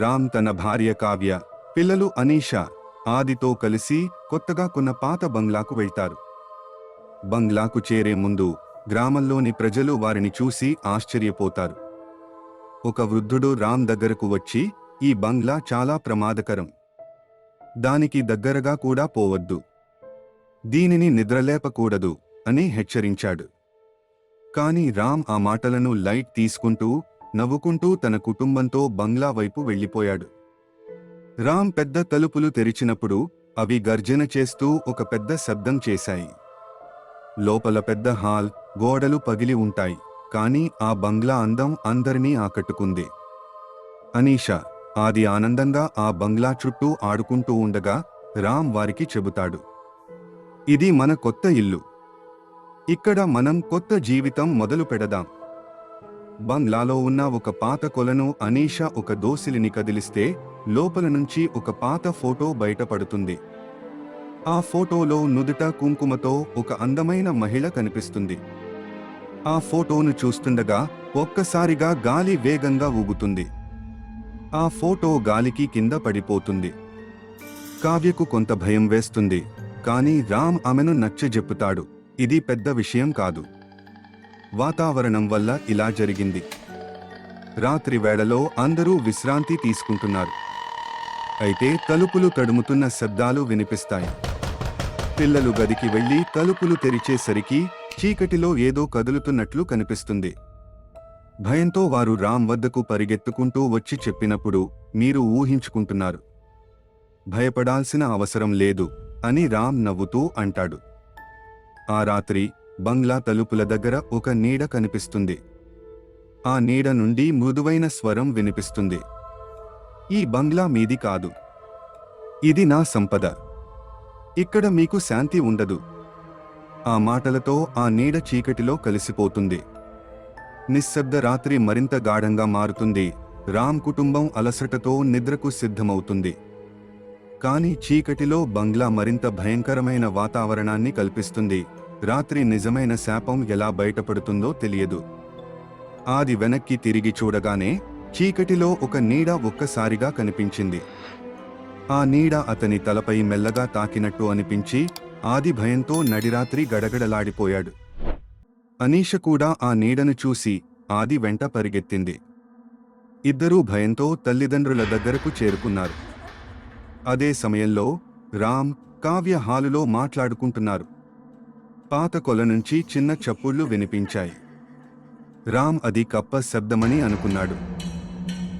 రామ్ తన భార్య కావ్య పిల్లలు అనీషా ఆదితో కలిసి కొత్తగా కొన్న పాత బంగ్లాకు వెళ్తారు. బంగ్లాకు చేరే ముందు గ్రామంలోని ప్రజలు వారిని చూసి ఆశ్చర్యపోతారు. ఒక వృద్ధుడు రామ్ దగ్గరకు వచ్చి ఈ బంగ్లా చాలా ప్రమాదకరం. దానికి దగ్గరగా కూడా పోవద్దు. దీనిని నిద్రలేపకూడదు అని హెచ్చరించాడు. కాని రామ్ ఆ మాటలను లైట్ తీసుకుంటూ నవ్వుకుంటూ తన కుటుంబంతో బంగ్లా వైపు వెళ్ళిపోయాడు. రామ్ పెద్ద తలుపులు తెరిచినప్పుడు అవి గర్జన చేస్తూ ఒక పెద్ద శబ్దం చేశాయి. లోపల పెద్ద హాల్ గోడలు పగిలి ఉంటాయి కానీ ఆ బంగ్లా అందం అందరినీ ఆకట్టుకుంది. అనీషా ఆది ఆనందంగా ఆ బంగ్లా చుట్టూ ఆడుకుంటూ ఉండగా రామ్ వారికి చెబుతాడు. ఇది మన కొత్త ఇల్లు. ఇక్కడ మనం కొత్త జీవితం మొదలు పెడదాం బంగ్లాలో ఉన్న ఒక పాత కొలను అనీషా ఒక దోసిలిని కదిలిస్తే లోపల నుంచి ఒక పాత ఫోటో బయటపడుతుంది. ఆ ఫోటోలో నుదుట కుంకుమతో ఒక అందమైన మహిళ కనిపిస్తుంది. ఆ ఫోటోను చూస్తుండగా ఒక్కసారిగా గాలి వేగంగా ఊగుతుంది. ఆ ఫోటో గాలికి కింద పడిపోతుంది. కావ్యకు కొంత భయం వేస్తుంది. కానీ రామ్ ఆమెను నచ్చజెప్పుతాడు. ఇది పెద్ద విషయం కాదు. వాతావరణం వల్ల ఇలా జరిగింది. రాత్రి వేళలో అందరూ విశ్రాంతి తీసుకుంటున్నారు. అయితే తలుపులు తడుముతున్న శబ్దాలు వినిపిస్తాయి. పిల్లలు గదికి వెళ్ళి తలుపులు తెరిచేసరికి చీకటిలో ఏదో కదులుతున్నట్లు కనిపిస్తుంది. భయంతో వారు రామ్ వద్దకు పరిగెత్తుకుంటూ వచ్చి చెప్పినప్పుడు మీరు ఊహించుకుంటున్నారు. భయపడాల్సిన అవసరం లేదు అని రామ్ నవ్వుతూ అంటాడు. ఆ రాత్రి బంగ్లా తలుపుల దగ్గర ఒక నీడ కనిపిస్తుంది. ఆ నీడ నుండి మృదువైన స్వరం వినిపిస్తుంది. ఈ బంగ్లా మీది కాదు. ఇది నా సంపద. ఇక్కడ మీకు శాంతి ఉండదు. ఆ మాటలతో ఆ నీడ చీకటిలో కలిసిపోతుంది. నిశ్శబ్ద రాత్రి మరింత గాఢంగా మారుతుంది. రామ్ కుటుంబం అలసటతో నిద్రకు సిద్ధమవుతుంది. కానీ చీకటిలో బంగ్లా మరింత భయంకరమైన వాతావరణాన్ని కల్పిస్తుంది. రాత్రి నిజమైన శాపం ఎలా బయటపడుతుందో తెలియదు. ఆది వెనక్కి తిరిగి చూడగానే చీకటిలో ఒక నీడ ఒక్కసారిగా కనిపించింది. ఆ నీడ అతని తలపై మెల్లగా తాకినట్టు అనిపించి ఆది భయంతో నడిరాత్రి గడగడలాడిపోయాడు. అనీష కూడా ఆ నీడను చూసి ఆది వెంట పరిగెత్తింది. ఇద్దరూ భయంతో తల్లిదండ్రుల దగ్గరకు చేరుకున్నారు. అదే సమయంలో రామ్ కావ్య హాలులో మాట్లాడుకుంటున్నారు. పాత కొల నుంచి చిన్న చప్పుళ్ళు వినిపించాయి. రామ్ అది కప్ప శబ్దమని అనుకున్నాడు.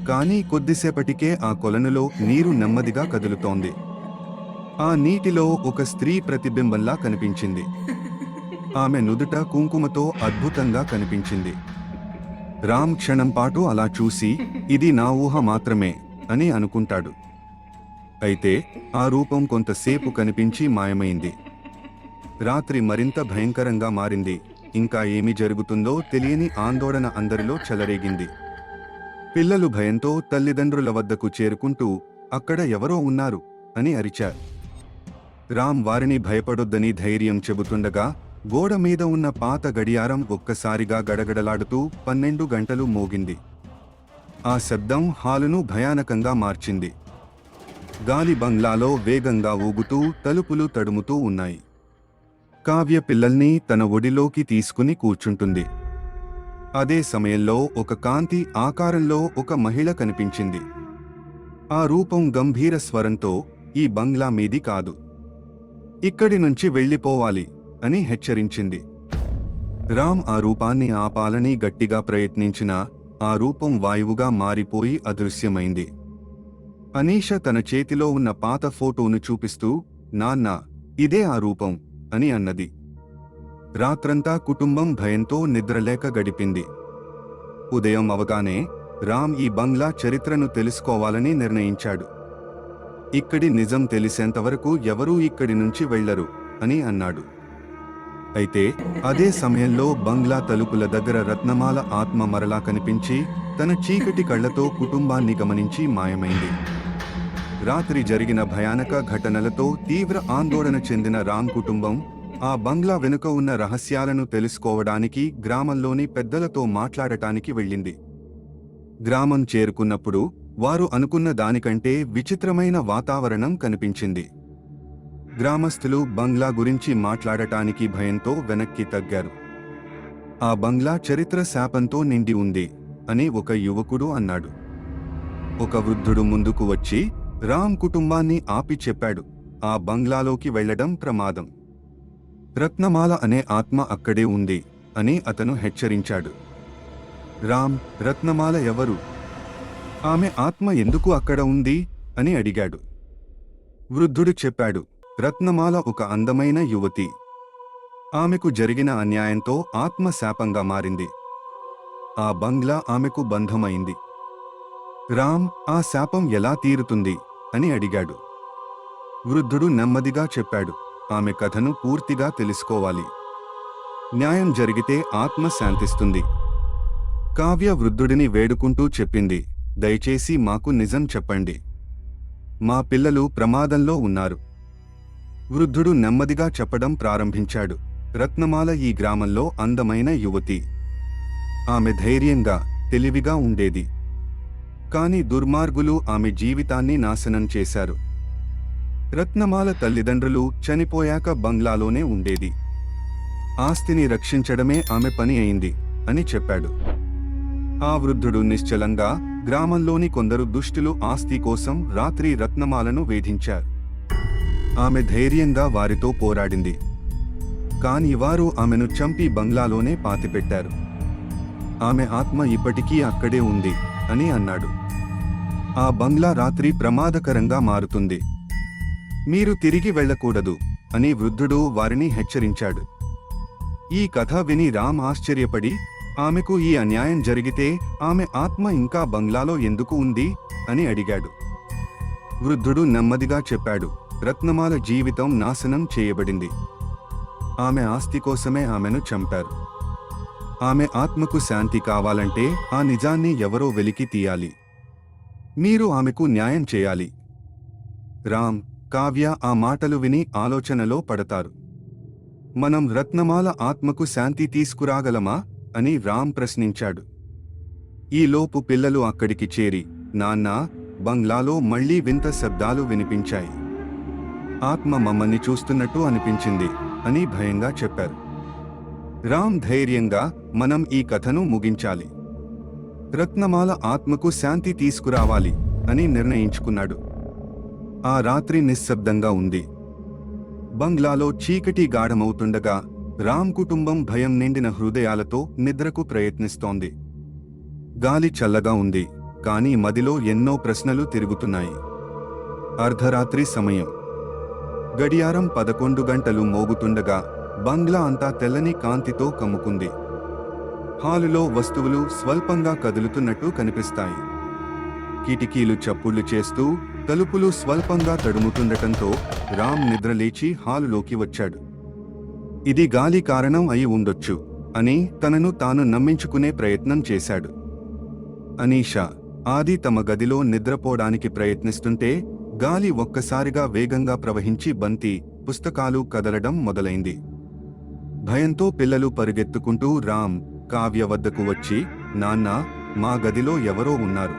కానీ కొద్దిసేపటికే ఆ కొలనులో నీరు నెమ్మదిగా కదులుతోంది. ఆ నీటిలో ఒక స్త్రీ ప్రతిబింబంలా కనిపించింది. ఆమె నుదుట కుంకుమతో అద్భుతంగా కనిపించింది. రామ్ క్షణం పాటు అలా చూసి ఇది నా ఊహ మాత్రమే అని అనుకుంటాడు. అయితే ఆ రూపం కొంతసేపు కనిపించి మాయమైంది. రాత్రి మరింత భయంకరంగా మారింది. ఇంకా ఏమి జరుగుతుందో తెలియని ఆందోళన అందరిలో చెలరేగింది. పిల్లలు భయంతో తల్లిదండ్రుల వద్దకు చేరుకుంటూ అక్కడ ఎవరో ఉన్నారు అని అరిచారు రామ్ వారిని భయపడొద్దని ధైర్యం చెబుతుండగా గోడ మీద ఉన్న పాత గడియారం ఒక్కసారిగా గడగడలాడుతూ పన్నెండు గంటలు మోగింది. ఆ శబ్దం హాలును భయానకంగా మార్చింది. గాలి బంగ్లాలో వేగంగా ఊగుతూ తలుపులు తడుముతూ ఉన్నాయి. కావ్య పిల్లల్ని తన ఒడిలోకి తీసుకుని కూర్చుంటుంది. అదే సమయంలో ఒక కాంతి ఆకారంలో ఒక మహిళ కనిపించింది. ఆ రూపం గంభీర స్వరంతో ఈ బంగ్లా మీది కాదు. ఇక్కడి నుంచి వెళ్ళిపోవాలి అని హెచ్చరించింది. రామ్ ఆ రూపాన్ని ఆపాలని గట్టిగా ప్రయత్నించినా ఆ రూపం వాయువుగా మారిపోయి అదృశ్యమైంది. అనీష తన చేతిలో ఉన్న పాత ఫోటోను చూపిస్తూ నాన్న ఇదే ఆ రూపం. అని అన్నది. రాత్రంతా కుటుంబం భయంతో నిద్రలేక గడిపింది. ఉదయం అవగానే రామ్ ఈ బంగ్లా చరిత్రను తెలుసుకోవాలని నిర్ణయించాడు. ఇక్కడి నిజం తెలిసేంతవరకు ఎవరూ ఇక్కడి నుంచి వెళ్ళరు అని అన్నాడు. అయితే అదే సమయంలో బంగ్లా తలుపుల దగ్గర రత్నమాల ఆత్మ మరలా కనిపించి తన చీకటి కళ్ళతో కుటుంబాన్ని గమనించి మాయమైంది. రాత్రి జరిగిన భయానక ఘటనలతో తీవ్ర ఆందోళన చెందిన రామ్ కుటుంబం ఆ బంగ్లా వెనుక ఉన్న రహస్యాలను తెలుసుకోవడానికి గ్రామంలోని పెద్దలతో మాట్లాడటానికి వెళ్ళింది. గ్రామం చేరుకున్నప్పుడు వారు అనుకున్న దానికంటే విచిత్రమైన వాతావరణం కనిపించింది. గ్రామస్తులు బంగ్లా గురించి మాట్లాడటానికి భయంతో వెనక్కి తగ్గారు. ఆ బంగ్లా చరిత్ర శాపంతో నిండి ఉంది అని ఒక యువకుడు అన్నాడు. ఒక వృద్ధుడు ముందుకు వచ్చి రామ్ కుటుంబాన్ని ఆపి చెప్పాడు. ఆ బంగ్లాలోకి వెళ్ళడం ప్రమాదం. రత్నమాల అనే ఆత్మ అక్కడే ఉంది అని అతను హెచ్చరించాడు. రామ్ రత్నమాల ఎవరు? ఆమె ఆత్మ ఎందుకు అక్కడ ఉంది? అని అడిగాడు. వృద్ధుడు చెప్పాడు రత్నమాల ఒక అందమైన యువతి. ఆమెకు జరిగిన అన్యాయంతో ఆత్మ శాపంగా మారింది. ఆ బంగ్లా ఆమెకు బంధమైంది. రామ్ ఆ శాపం ఎలా తీరుతుంది? అని అడిగాడు. వృద్ధుడు నెమ్మదిగా చెప్పాడు ఆమె కథను పూర్తిగా తెలుసుకోవాలి. న్యాయం జరిగితే ఆత్మ శాంతిస్తుంది. కావ్య వృద్ధుడిని వేడుకుంటూ చెప్పింది దయచేసి మాకు నిజం చెప్పండి. మా పిల్లలు ప్రమాదంలో ఉన్నారు. వృద్ధుడు నెమ్మదిగా చెప్పడం ప్రారంభించాడు. రత్నమాల ఈ గ్రామంలో అందమైన యువతి. ఆమె ధైర్యంగా తెలివిగా ఉండేది. కానీ దుర్మార్గులు ఆమె జీవితాన్ని నాశనం చేశారు. రత్నమాల తల్లిదండ్రులు చనిపోయాక బంగ్లాలోనే ఉండేది. ఆస్తిని రక్షించడమే ఆమె పని అయింది అని చెప్పాడు. ఆ వృద్ధుడు నిశ్చలంగా గ్రామంలోని కొందరు దుష్టులు ఆస్తి కోసం రాత్రి రత్నమాలను వేధించారు. ఆమె ధైర్యంగా వారితో పోరాడింది. కాని వారు ఆమెను చంపి బంగ్లాలోనే పాతిపెట్టారు. ఆమె ఆత్మ ఇప్పటికీ అక్కడే ఉంది అని అన్నాడు. ఆ బంగ్లా రాత్రి ప్రమాదకరంగా మారుతుంది. మీరు తిరిగి వెళ్ళకూడదు అని వృద్ధుడు వారిని హెచ్చరించాడు. ఈ కథ విని రామ్ ఆశ్చర్యపడి ఆమెకు ఈ అన్యాయం జరిగితే ఆమె ఆత్మ ఇంకా బంగ్లాలో ఎందుకు ఉంది? అని అడిగాడు. వృద్ధుడు నెమ్మదిగా చెప్పాడు రత్నమాల జీవితం నాశనం చేయబడింది. ఆమె ఆస్తి కోసమే ఆమెను చంపారు. ఆమె ఆత్మకు శాంతి కావాలంటే ఆ నిజాన్ని ఎవరో వెలికి తీయాలి. మీరు ఆమెకు న్యాయం చేయాలి. రామ్ కావ్య ఆ మాటలు విని ఆలోచనలో పడతారు. మనం రత్నమాల ఆత్మకు శాంతి తీసుకురాగలమా? అని రామ్ ప్రశ్నించాడు. ఈలోపు పిల్లలు అక్కడికి చేరి నాన్నా బంగ్లాలో మళ్ళీ వింత శబ్దాలు వినిపించాయి. ఆత్మ మమ్మల్ని చూస్తున్నట్టు అనిపించింది అని భయంగా చెప్పారు. రామ్ ధైర్యంగా మనం ఈ కథను ముగించాలి. రత్నమాల ఆత్మకు శాంతి తీసుకురావాలి అని నిర్ణయించుకున్నాడు. ఆ రాత్రి నిశ్శబ్దంగా ఉంది. బంగ్లాలో చీకటి గాఢమవుతుండగా రామ్ కుటుంబం భయం నిండిన హృదయాలతో నిద్రకు ప్రయత్నిస్తోంది. గాలి చల్లగా ఉంది కానీ మదిలో ఎన్నో ప్రశ్నలు తిరుగుతున్నాయి. అర్ధరాత్రి సమయం. గడియారం పదకొండు గంటలు మోగుతుండగా బంగ్లా అంతా తెల్లని కాంతితో కమ్ముకుంది. హాలులో వస్తువులు స్వల్పంగా కదులుతున్నట్టు కనిపిస్తాయి. కిటికీలు చప్పుళ్ళు చేస్తూ తలుపులు స్వల్పంగా తడుముతుండటంతో రామ్ నిద్రలేచి హాలులోకి వచ్చాడు. ఇది గాలి కారణం అయి ఉండొచ్చు అని తనను తాను నమ్మించుకునే ప్రయత్నం చేశాడు. అనీషా ఆది తమ గదిలో నిద్రపోవడానికి ప్రయత్నిస్తుంటే గాలి ఒక్కసారిగా వేగంగా ప్రవహించి బంతి పుస్తకాలు కదలడం మొదలైంది. భయంతో పిల్లలు పరుగెత్తుకుంటూ రామ్ కావ్య వద్దకు వచ్చి నాన్న మా గదిలో ఎవరో ఉన్నారు.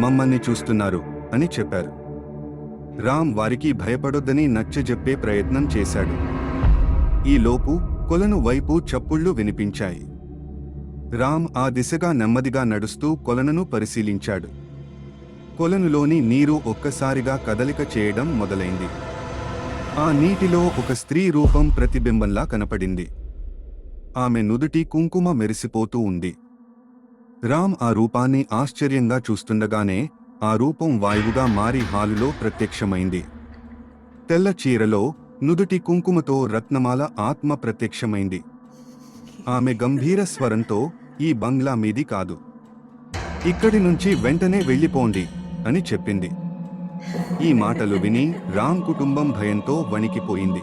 మమ్మల్ని చూస్తున్నారు అని చెప్పారు. రామ్ వారికి భయపడొద్దని నచ్చజెప్పే ప్రయత్నం చేశాడు. ఈలోపు కొలను వైపు చప్పుళ్ళు వినిపించాయి. రామ్ ఆ దిశగా నెమ్మదిగా నడుస్తూ కొలనును పరిశీలించాడు. కొలనులోని నీరు ఒక్కసారిగా కదలిక చేయడం మొదలైంది. ఆ నీటిలో ఒక స్త్రీ రూపం ప్రతిబింబంలా కనపడింది. ఆమె నుదుటి కుంకుమ మెరిసిపోతూ ఉంది. రామ్ ఆ రూపాన్ని ఆశ్చర్యంగా చూస్తుండగానే ఆ రూపం వాయువుగా మారి హాలులో ప్రత్యక్షమైంది. తెల్ల చీరలో నుదుటి కుంకుమతో రత్నమాల ఆత్మ ప్రత్యక్షమైంది. ఆమె గంభీర స్వరంతో ఈ బంగ్లా మీది కాదు. ఇక్కడి నుంచి వెంటనే వెళ్ళిపోండి అని చెప్పింది. ఈ మాటలు విని రామ్ కుటుంబం భయంతో వణికిపోయింది.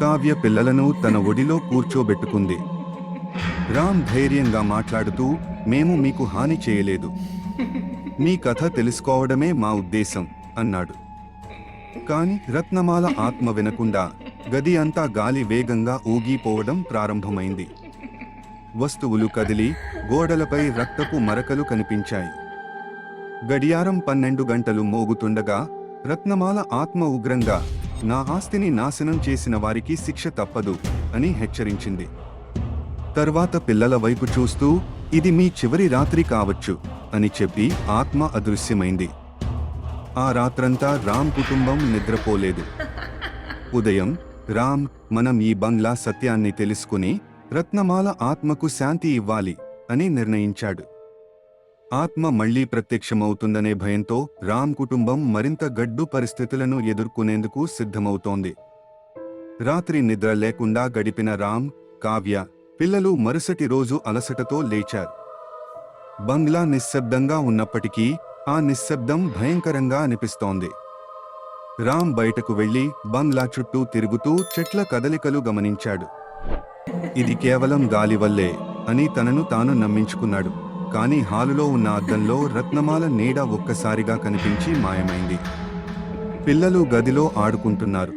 కావ్య పిల్లలను తన ఒడిలో కూర్చోబెట్టుకుంది. రామ్ ధైర్యంగా మాట్లాడుతూ మేము మీకు హాని చేయలేదు. మీ కథ తెలుసుకోవడమే మా ఉద్దేశం అన్నాడు. కాని రత్నమాల ఆత్మ వినకుండా గది అంతా గాలి వేగంగా ఊగిపోవడం ప్రారంభమైంది. వస్తువులు కదిలి గోడలపై రక్తపు మరకలు కనిపించాయి. గడియారం పన్నెండు గంటలు మోగుతుండగా రత్నమాల ఆత్మ ఉగ్రంగా నా ఆస్తిని నాశనం చేసిన వారికి శిక్ష తప్పదు అని హెచ్చరించింది. తర్వాత పిల్లల వైపు చూస్తూ ఇది మీ చివరి రాత్రి కావచ్చు అని చెప్పి ఆత్మ అదృశ్యమైంది. ఆ రాత్రంతా రామ్ కుటుంబం నిద్రపోలేదు. ఉదయం రామ్ మనం ఈ బంగ్లా సత్యాన్ని తెలుసుకుని రత్నమాల ఆత్మకు శాంతి ఇవ్వాలి అని నిర్ణయించాడు. ఆత్మ మళ్ళీ ప్రత్యక్షమవుతుందనే భయంతో రామ్ కుటుంబం మరింత గడ్డు పరిస్థితులను ఎదుర్కొనేందుకు సిద్ధమవుతోంది. రాత్రి నిద్ర లేకుండా గడిపిన రామ్ కావ్య పిల్లలు మరుసటి రోజు అలసటతో లేచారు. బంగ్లా నిశ్శబ్దంగా ఉన్నప్పటికీ ఆ నిశ్శబ్దం భయంకరంగా అనిపిస్తోంది. రామ్ బయటకు వెళ్ళి బంగ్లా చుట్టూ తిరుగుతూ చెట్ల కదలికలు గమనించాడు. ఇది కేవలం గాలి వల్లే అని తనను తాను నమ్మించుకున్నాడు. కానీ హాలులో ఉన్న అద్దంలో రత్నమాల నీడ ఒక్కసారిగా కనిపించి మాయమైంది. పిల్లలు గదిలో ఆడుకుంటున్నారు.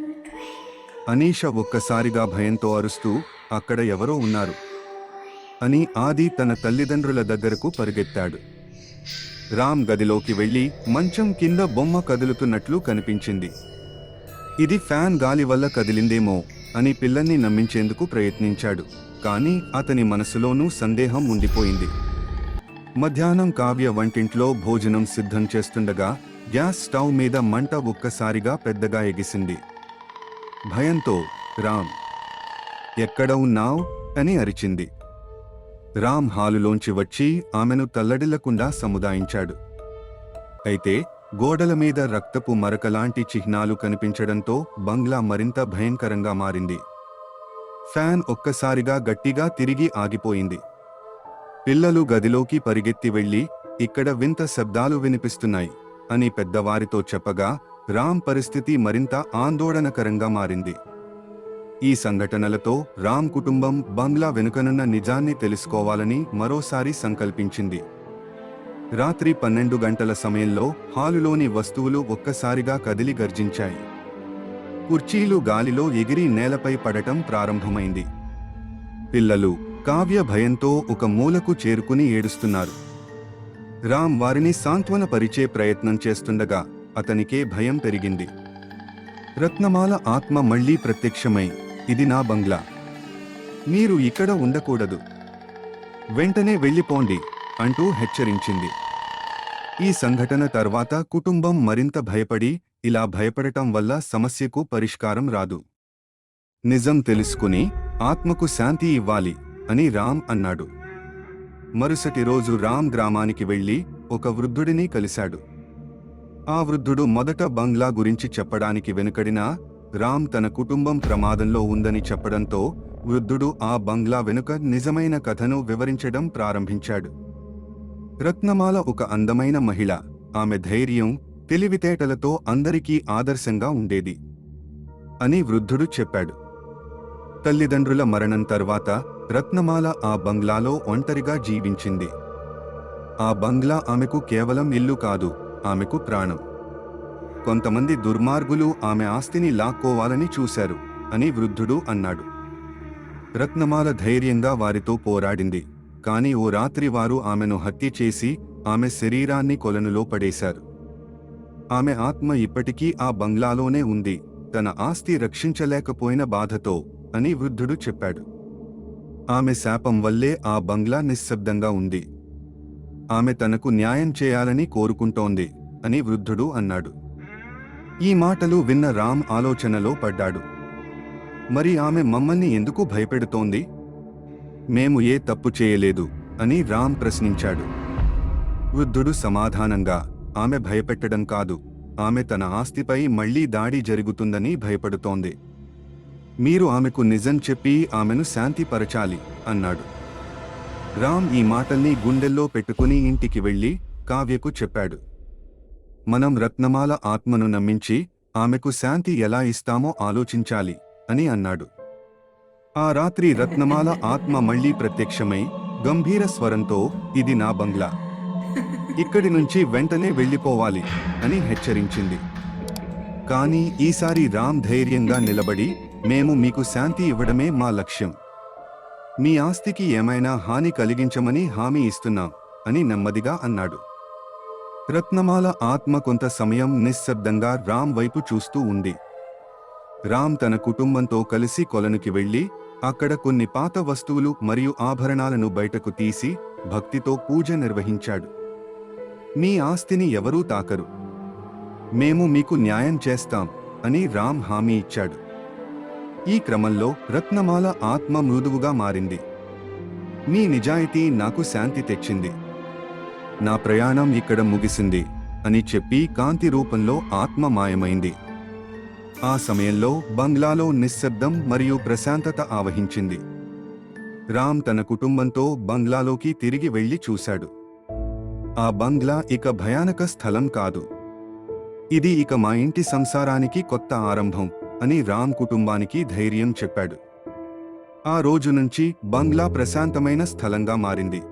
అనీష ఒక్కసారిగా భయంతో అరుస్తూ అక్కడ ఎవరో ఉన్నారు. అని ఆది తన తల్లిదండ్రుల దగ్గరకు పరిగెత్తాడు. రామ్ గదిలోకి వెళ్ళి మంచం కింద బొమ్మ కదులుతున్నట్లు కనిపించింది. ఇది ఫ్యాన్ గాలి వల్ల కదిలిందేమో అని పిల్లల్ని నమ్మించేందుకు ప్రయత్నించాడు. కానీ అతని మనసులోనూ సందేహం ఉండిపోయింది. మధ్యాహ్నం కావ్య వంటింట్లో భోజనం సిద్ధం చేస్తుండగా గ్యాస్ స్టవ్ మీద మంట ఒక్కసారిగా పెద్దగా ఎగిసింది. భయంతో రామ్ ఎక్కడ ఉన్నావ్? అని అరిచింది. రామ్ హాలులోంచి వచ్చి ఆమెను తల్లడిల్లకుండా సముదాయించాడు. అయితే గోడల మీద రక్తపు మరకలాంటి చిహ్నాలు కనిపించడంతో బంగ్లా మరింత భయంకరంగా మారింది. ఫ్యాన్ ఒక్కసారిగా గట్టిగా తిరిగి ఆగిపోయింది. పిల్లలు గదిలోకి పరిగెత్తి వెళ్ళి ఇక్కడ వింత శబ్దాలు వినిపిస్తున్నాయి అని పెద్దవారితో చెప్పగా రామ్ పరిస్థితి మరింత ఆందోళనకరంగా మారింది. ఈ సంఘటనలతో రామ్ కుటుంబం బంగ్లా వెనుకనున్న నిజాన్ని తెలుసుకోవాలని మరోసారి సంకల్పించింది. రాత్రి పన్నెండు గంటల సమయంలో హాలులోని వస్తువులు ఒక్కసారిగా కదిలి గర్జించాయి. కుర్చీలు గాలిలో ఎగిరి నేలపై పడటం ప్రారంభమైంది. పిల్లలు కావ్య భయంతో ఒక మూలకు చేరుకుని ఏడుస్తున్నారు. రామ్ వారిని సాంత్వనపరిచే ప్రయత్నం చేస్తుండగా అతనికే భయం పెరిగింది. రత్నమాల ఆత్మ మళ్ళీ ప్రత్యక్షమై ఇది నా బంగ్లా. మీరు ఇక్కడ ఉండకూడదు. వెంటనే వెళ్ళిపోండి అంటూ హెచ్చరించింది. ఈ సంఘటన తర్వాత కుటుంబం మరింత భయపడి ఇలా భయపడటం వల్ల సమస్యకు పరిష్కారం రాదు. నిజం తెలుసుకుని ఆత్మకు శాంతి ఇవ్వాలి. అని రామ్ అన్నాడు. మరుసటి రోజు రామ్ గ్రామానికి వెళ్ళి ఒక వృద్ధుడిని కలిశాడు. ఆ వృద్ధుడు మొదట బంగ్లా గురించి చెప్పడానికి వెనుకడినా రామ్ తన కుటుంబం ప్రమాదంలో ఉందని చెప్పడంతో వృద్ధుడు ఆ బంగ్లా వెనుక నిజమైన కథను వివరించడం ప్రారంభించాడు. రత్నమాల ఒక అందమైన మహిళ. ఆమె ధైర్యం తెలివితేటలతో అందరికీ ఆదర్శంగా ఉండేది అని వృద్ధుడు చెప్పాడు. తల్లిదండ్రుల మరణం తర్వాత రత్నమాల ఆ బంగ్లాలో ఒంటరిగా జీవించింది. ఆ బంగ్లా ఆమెకు కేవలం ఇల్లు కాదు ఆమెకు ప్రాణం. కొంతమంది దుర్మార్గులు ఆమె ఆస్తిని లాక్కోవాలని చూశారు అని వృద్ధుడు అన్నాడు. రత్నమాల ధైర్యంగా వారితో పోరాడింది కాని ఓ రాత్రి వారు ఆమెను హత్య చేసి ఆమె శరీరాన్ని కొలనులో పడేశారు. ఆమె ఆత్మ ఇప్పటికీ ఆ బంగ్లాలోనే ఉంది తన ఆస్తి రక్షించలేకపోయిన బాధతో అని వృద్ధుడు చెప్పాడు. ఆమె శాపం వల్లే ఆ బంగ్లా నిశ్శబ్దంగా ఉంది. ఆమె తనకు న్యాయం చేయాలని కోరుకుంటోంది అని వృద్ధుడు అన్నాడు. ఈ మాటలు విన్న రామ్ ఆలోచనలో పడ్డాడు. మరి ఆమె మమ్మల్ని ఎందుకు భయపెడుతోంది? మేము ఏ తప్పు చేయలేదు అని రామ్ ప్రశ్నించాడు. వృద్ధుడు సమాధానంగా ఆమె భయపెట్టడం కాదు ఆమె తన ఆస్తిపై మళ్ళీ దాడి జరుగుతుందని భయపడుతోంది. మీరు ఆమెకు నిజం చెప్పి ఆమెను శాంతిపరచాలి అన్నాడు. రామ్ ఈ మాటల్ని గుండెల్లో పెట్టుకుని ఇంటికి వెళ్ళి కావ్యకు చెప్పాడు. మనం రత్నమాల ఆత్మను నమ్మించి ఆమెకు శాంతి ఎలా ఇస్తామో ఆలోచించాలి అని అన్నాడు. ఆ రాత్రి రత్నమాల ఆత్మ మళ్ళీ ప్రత్యక్షమై గంభీర స్వరంతో ఇది నా బంగ్లా. ఇక్కడి నుంచి వెంటనే వెళ్ళిపోవాలి అని హెచ్చరించింది. కానీ ఈసారి రామ్ ధైర్యంగా నిలబడి మేము మీకు శాంతి ఇవ్వడమే మా లక్ష్యం. మీ ఆస్తికి ఏమైనా హాని కలిగించమని హామీ ఇస్తున్నాం అని నెమ్మదిగా అన్నాడు. రత్నమాల ఆత్మ కొంత సమయం నిశ్శబ్దంగా రామ్ వైపు చూస్తూ ఉంది. రామ్ తన కుటుంబంతో కలిసి కొలనుకి వెళ్ళి అక్కడ కొన్ని పాత వస్తువులు మరియు ఆభరణాలను బయటకు తీసి భక్తితో పూజ నిర్వహించాడు. మీ ఆస్తిని ఎవరూ తాకరు. మేము మీకు న్యాయం చేస్తాం అని రామ్ హామీ ఇచ్చాడు. ఈ క్రమంలో రత్నమాల ఆత్మ మృదువుగా మారింది. మీ నిజాయితీ నాకు శాంతి తెచ్చింది. నా ప్రయాణం ఇక్కడ ముగిసింది అని చెప్పి కాంతి రూపంలో ఆత్మ మాయమైంది. ఆ సమయంలో బంగ్లాలో నిశ్శబ్దం మరియు ప్రశాంతత ఆవహించింది. రామ్ తన కుటుంబంతో బంగ్లాలోకి తిరిగి వెళ్ళి చూశాడు. ఆ బంగ్లా ఇక భయానక స్థలం కాదు. ఇది ఇక మా ఇంటి సంసారానికి కొత్త ఆరంభం. అని రామ్ కుటుంబానికి ధైర్యం చెప్పాడు. ఆ రోజు నుంచి బంగ్లా ప్రశాంతమైన స్థలంగా మారింది.